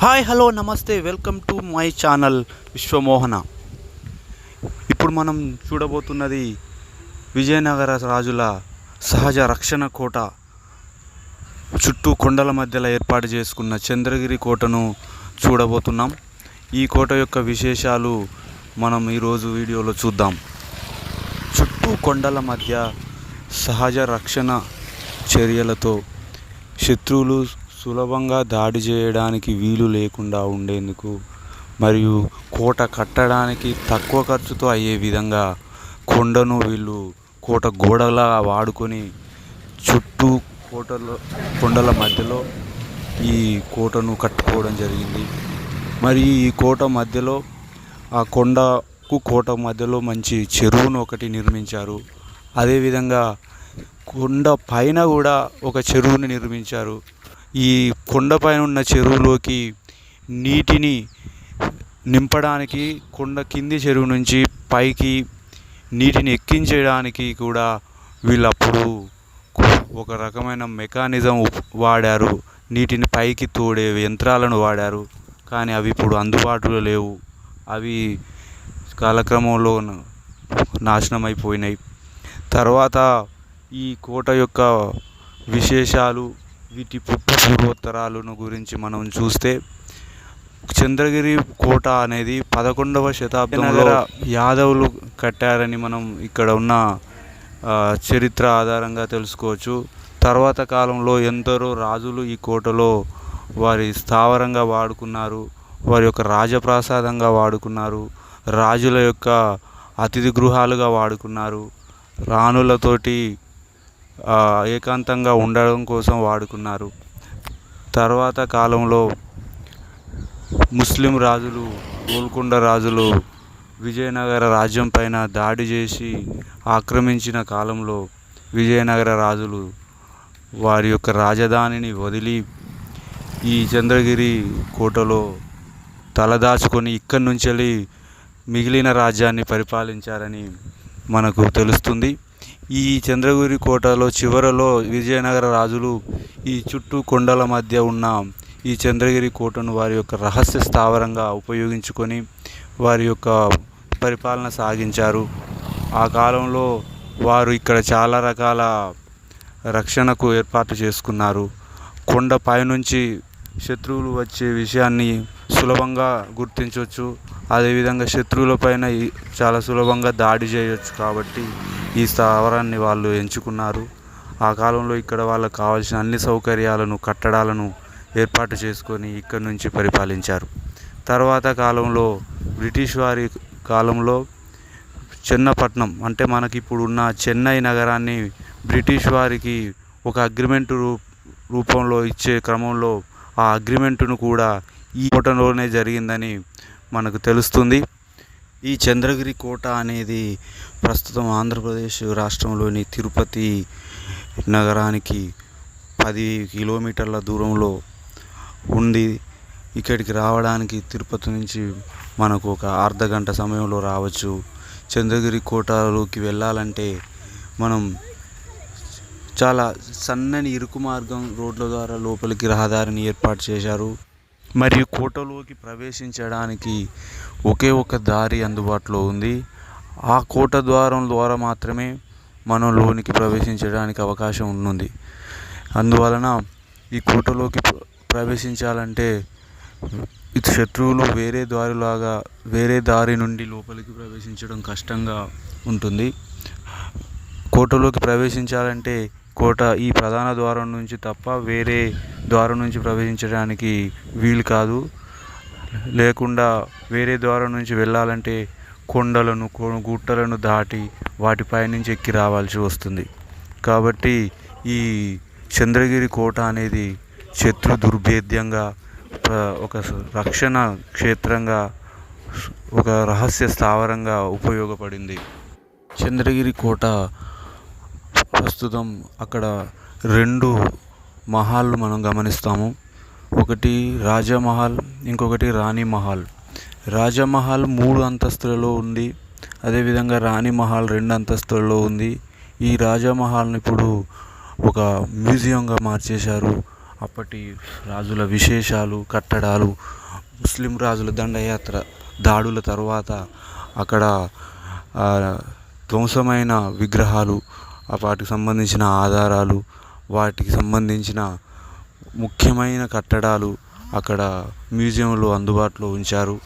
Hi hello నమస్తే welcome to my channel Vishwamohana. ఇప్పుడు మనం చూడబోతున్నది విజయనగర రాజుల సహజ రక్షణ కోట. చుట్టూ కొండల మధ్యలో ఏర్పాటు చేసుకున్న చంద్రగిరి కోటను చూడబోతున్నాం. ఈ కోట యొక్క విశేషాలు మనం ఈరోజు వీడియోలో చూద్దాం. చుట్టూ కొండల మధ్య సహజ రక్షణ చర్యలతో శత్రువులు సులభంగా దాడి చేయడానికి వీలు లేకుండా ఉండేందుకు మరియు కోట కట్టడానికి తక్కువ ఖర్చుతో అయ్యే విధంగా కొండను వీళ్ళు కోట గోడలా వాడుకొని చుట్టూ కోటలో కొండల మధ్యలో ఈ కోటను కట్టుకోవడం జరిగింది. మరి ఈ కోట మధ్యలో ఆ కొండకు కోట మధ్యలో మంచి చెరువును ఒకటి నిర్మించారు. అదేవిధంగా కొండ పైన కూడా ఒక చెరువుని నిర్మించారు. ఈ కొండపైన ఉన్న చెరువులోకి నీటిని నింపడానికి కొండ కింది చెరువు నుంచి పైకి నీటిని ఎక్కించడానికి కూడా వీళ్ళప్పుడు ఒక రకమైన మెకానిజం వాడారు. నీటిని పైకి తోడే యంత్రాలను వాడారు. కానీ అవి ఇప్పుడు అందుబాటులో లేవు. అవి కాలక్రమంలో నాశనం అయిపోయినాయి తర్వాత ఈ కోట యొక్క విశేషాలు వీటి పుట్టు పూర్వోత్తరాలను గురించి మనం చూస్తే చంద్రగిరి కోట అనేది పదకొండవ శతాబ్దంలో యాదవులు కట్టారని మనం ఇక్కడ ఉన్న చరిత్ర ఆధారంగా తెలుసుకోవచ్చు. తర్వాత కాలంలో ఎందరో రాజులు ఈ కోటలో వారి స్థావరంగా వాడుకున్నారు వారి యొక్క రాజప్రాసాదంగా వాడుకున్నారు రాజుల యొక్క అతిథి గృహాలుగా వాడుకున్నారు. రాణులతోటి ఏకాంతంగా ఉండడం కోసం వాడుకున్నారు. తర్వాత కాలంలో ముస్లిం రాజులు గోల్కొండ రాజులు విజయనగర రాజ్యం పైన దాడి చేసి ఆక్రమించిన కాలంలో విజయనగర రాజులు వారి యొక్క రాజధానిని వదిలి ఈ చంద్రగిరి కోటలో తలదాచుకొని ఇక్కడి నుంచి వెళ్ళి మిగిలిన రాజ్యాన్ని పరిపాలించారని మనకు తెలుస్తుంది. ఈ చంద్రగిరి కోటలో చివరలో విజయనగర రాజులు ఈ చుట్టూ కొండల మధ్య ఉన్న ఈ చంద్రగిరి కోటను వారి యొక్క రహస్య స్థావరంగా ఉపయోగించుకొని వారి యొక్క పరిపాలన సాగించారు. ఆ కాలంలో వారు ఇక్కడ చాలా రకాల రక్షణకు ఏర్పాటు చేసుకున్నారు. కొండ పైనుంచి శత్రువులు వచ్చే విషయాన్ని సులభంగా గుర్తించవచ్చు. అదేవిధంగా శత్రువుల పైన చాలా సులభంగా దాడి చేయొచ్చు కాబట్టి ఈ స్థావరాన్ని వాళ్ళు ఎంచుకున్నారు. ఆ కాలంలో ఇక్కడ వాళ్ళకు కావాల్సిన అన్ని సౌకర్యాలను కట్టడాలను ఏర్పాటు చేసుకొని ఇక్కడి నుంచి పరిపాలించారు. తర్వాత కాలంలో బ్రిటిష్ వారి కాలంలో చెన్నపట్నం అంటే మనకిప్పుడు ఉన్న చెన్నై నగరాన్ని బ్రిటిష్ వారికి ఒక అగ్రిమెంట్ రూ రూపంలో ఇచ్చే క్రమంలో ఆ అగ్రిమెంటును కూడా ఈ కోటలోనే జరిగిందని మనకు తెలుస్తుంది. ఈ చంద్రగిరి కోట అనేది ప్రస్తుతం ఆంధ్రప్రదేశ్ రాష్ట్రంలోని తిరుపతి నగరానికి పది కిలోమీటర్ల దూరంలో ఉంది. ఇక్కడికి రావడానికి తిరుపతి నుంచి మనకు ఒక అర్ధ గంట సమయంలో రావచ్చు. చంద్రగిరి కోటలోకి వెళ్ళాలంటే మనం చాలా సన్నని ఇరుకు మార్గం రోడ్ల ద్వారా లోపలికి రహదారిని ఏర్పాటు చేశారు. మరియు కోటలోకి ప్రవేశించడానికి ఒకే ఒక దారి అందుబాటులో ఉంది. ఆ కోట ద్వారం ద్వారా మాత్రమే మనం లోనికి ప్రవేశించడానికి అవకాశం ఉంటుంది అందువలన ఈ కోటలోకి ప్రవేశించాలంటే శత్రువులు వేరే దారిలాగా వేరే దారి నుండి లోపలికి ప్రవేశించడం కష్టంగా ఉంటుంది. కోటలోకి ప్రవేశించాలంటే కోట ఈ ప్రధాన ద్వారం నుంచి తప్ప వేరే ద్వారం నుంచి ప్రవేశించడానికి వీలు కాదు. లేకుండా వేరే ద్వారం నుంచి వెళ్ళాలంటే కొండలను గుట్టలను దాటి వాటిపై నుంచి ఎక్కి రావాల్సి వస్తుంది. కాబట్టి ఈ చంద్రగిరి కోట అనేది శత్రు దుర్భేద్యంగా ఒక రక్షణ క్షేత్రంగా ఒక రహస్య స్థావరంగా ఉపయోగపడింది. చంద్రగిరి కోట ప్రస్తుతం అక్కడ రెండు మహాళ్ళు మనం గమనిస్తాము. ఒకటి రాజమహల్ ఇంకొకటి రాణి మహల్. రాజమహల్ మూడు అంతస్తులలో ఉంది. అదేవిధంగా రాణి మహల్ రెండు అంతస్తులలో ఉంది. ఈ రాజమహల్ని ఇప్పుడు ఒక మ్యూజియంగా మార్చేశారు. అప్పటి రాజుల విశేషాలు కట్టడాలు ముస్లిం రాజుల దండయాత్ర దాడుల తర్వాత అక్కడ ధ్వంసమైన విగ్రహాలు వాటికి సంబంధించిన ఆధారాలు వాటికి సంబంధించిన ముఖ్యమైన కట్టడాలు అక్కడ మ్యూజియంలో అందుబాటులో ఉంచారు.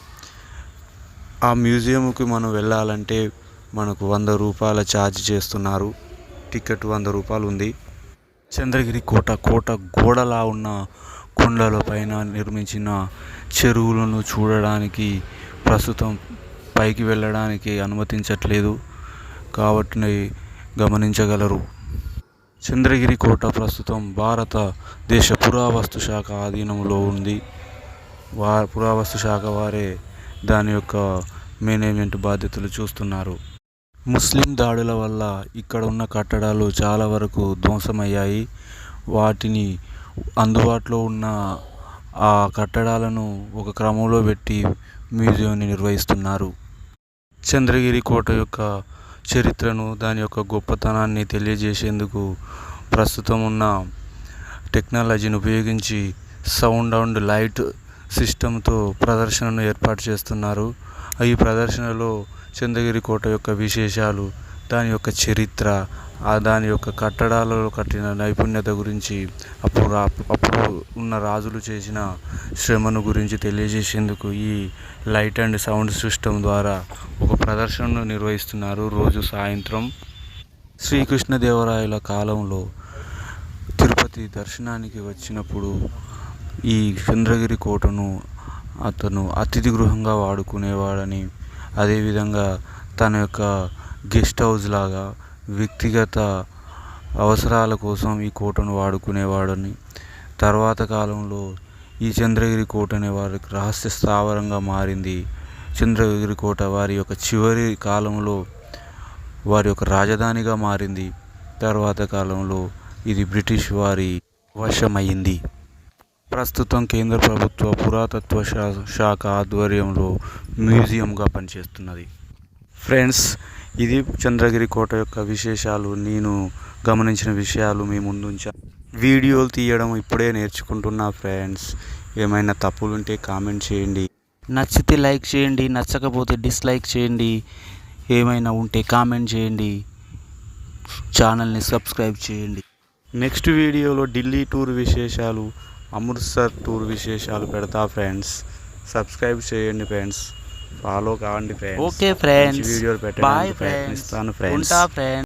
ఆ మ్యూజియంకి మనం వెళ్ళాలంటే మనకు వంద రూపాయల ఛార్జ్ చేస్తున్నారు. టికెట్ వంద రూపాయలు ఉంది. చంద్రగిరి కోట కోట గోడలా ఉన్న కొండల పైన నిర్మించిన చెరువులను చూడడానికి ప్రస్తుతం పైకి వెళ్ళడానికి అనుమతించట్లేదు. కాబట్టి గమనించగలరు. చంద్రగిరి కోట ప్రస్తుతం భారతదేశ పురావస్తు శాఖ ఆధీనంలో ఉంది. వా పురావస్తు శాఖ వారే దాని యొక్క మేనేజ్మెంట్ బాధ్యతలు చూస్తున్నారు. ముస్లిం దాడుల వల్ల ఇక్కడ ఉన్న కట్టడాలు చాలా వరకు ధ్వంసమయ్యాయి. వాటిని అందుబాటులో ఉన్న ఆ కట్టడాలను ఒక క్రమంలో పెట్టి మ్యూజియంని నిర్వహిస్తున్నారు. చంద్రగిరి కోట యొక్క చరిత్రను దాని యొక్క గొప్పతనాన్ని తెలియజేసేందుకు ప్రస్తుతం ఉన్న టెక్నాలజీని ఉపయోగించి సౌండ్ అండ్ లైట్ సిస్టంతో ప్రదర్శనను ఏర్పాటు చేస్తున్నారు. ఈ ప్రదర్శనలో చంద్రగిరి కోట యొక్క విశేషాలు దాని యొక్క చరిత్ర దాని యొక్క కట్టడాలలో కట్టిన నైపుణ్యత గురించి అప్పుడు అప్పుడు ఉన్న రాజులు చేసిన శ్రమను గురించి తెలియజేసేందుకు ఈ లైట్ అండ్ సౌండ్ సిస్టమ్ ద్వారా ఒక ప్రదర్శనను నిర్వహిస్తున్నారు. రోజు సాయంత్రం శ్రీకృష్ణదేవరాయల కాలంలో తిరుపతి దర్శనానికి వచ్చినప్పుడు ఈ చంద్రగిరి కోటను అతను అతిథి గృహంగా వాడుకునేవాడని అదేవిధంగా తన యొక్క గెస్ట్ హౌస్ లాగా వ్యక్తిగత అవసరాల కోసం ఈ కోటను వాడుకునేవాడని తర్వాత కాలంలో ఈ చంద్రగిరి కోట అనే వారికి రహస్య స్థావరంగా మారింది. చంద్రగిరి కోట వారి యొక్క చివరి కాలంలో వారి యొక్క రాజధానిగా మారింది. తర్వాత కాలంలో ఇది బ్రిటిష్ వారి వశమైంది ప్రస్తుతం కేంద్ర ప్రభుత్వ పురాతత్వ శా- శాఖ ఆధ్వర్యంలో మ్యూజియంగా పనిచేస్తున్నది. ఫ్రెండ్స్ ఇది చంద్రగిరి కోట యొక్క విశేషాలు. నేను గమనించిన విషయాలు మీ ముందు వీడియోలు తీయడం ఇప్పుడే నేర్చుకుంటున్నా ఫ్రెండ్స్ ఏమైనా తప్పులు ఉంటే కామెంట్ చేయండి. నచ్చితే లైక్ చేయండి నచ్చకపోతే డిస్లైక్ చేయండి. ఏమైనా ఉంటే కామెంట్ చేయండి. ఛానల్ని సబ్స్క్రైబ్ చేయండి. నెక్స్ట్ వీడియోలో ఢిల్లీ టూర్ విశేషాలు అమృత్సర్ టూర్ విశేషాలు పెడతా ఫ్రెండ్స్ సబ్స్క్రైబ్ చేయండి ఫ్రెండ్స్ ఫాలో కావండి ఫ్రెండ్స్ ఓకే ఫ్రెండ్స్ వీడియోలు పెట్టడానికి ప్రయత్నిస్తాను ఫ్రెండ్స్ ఉంటా ఫ్రెండ్స్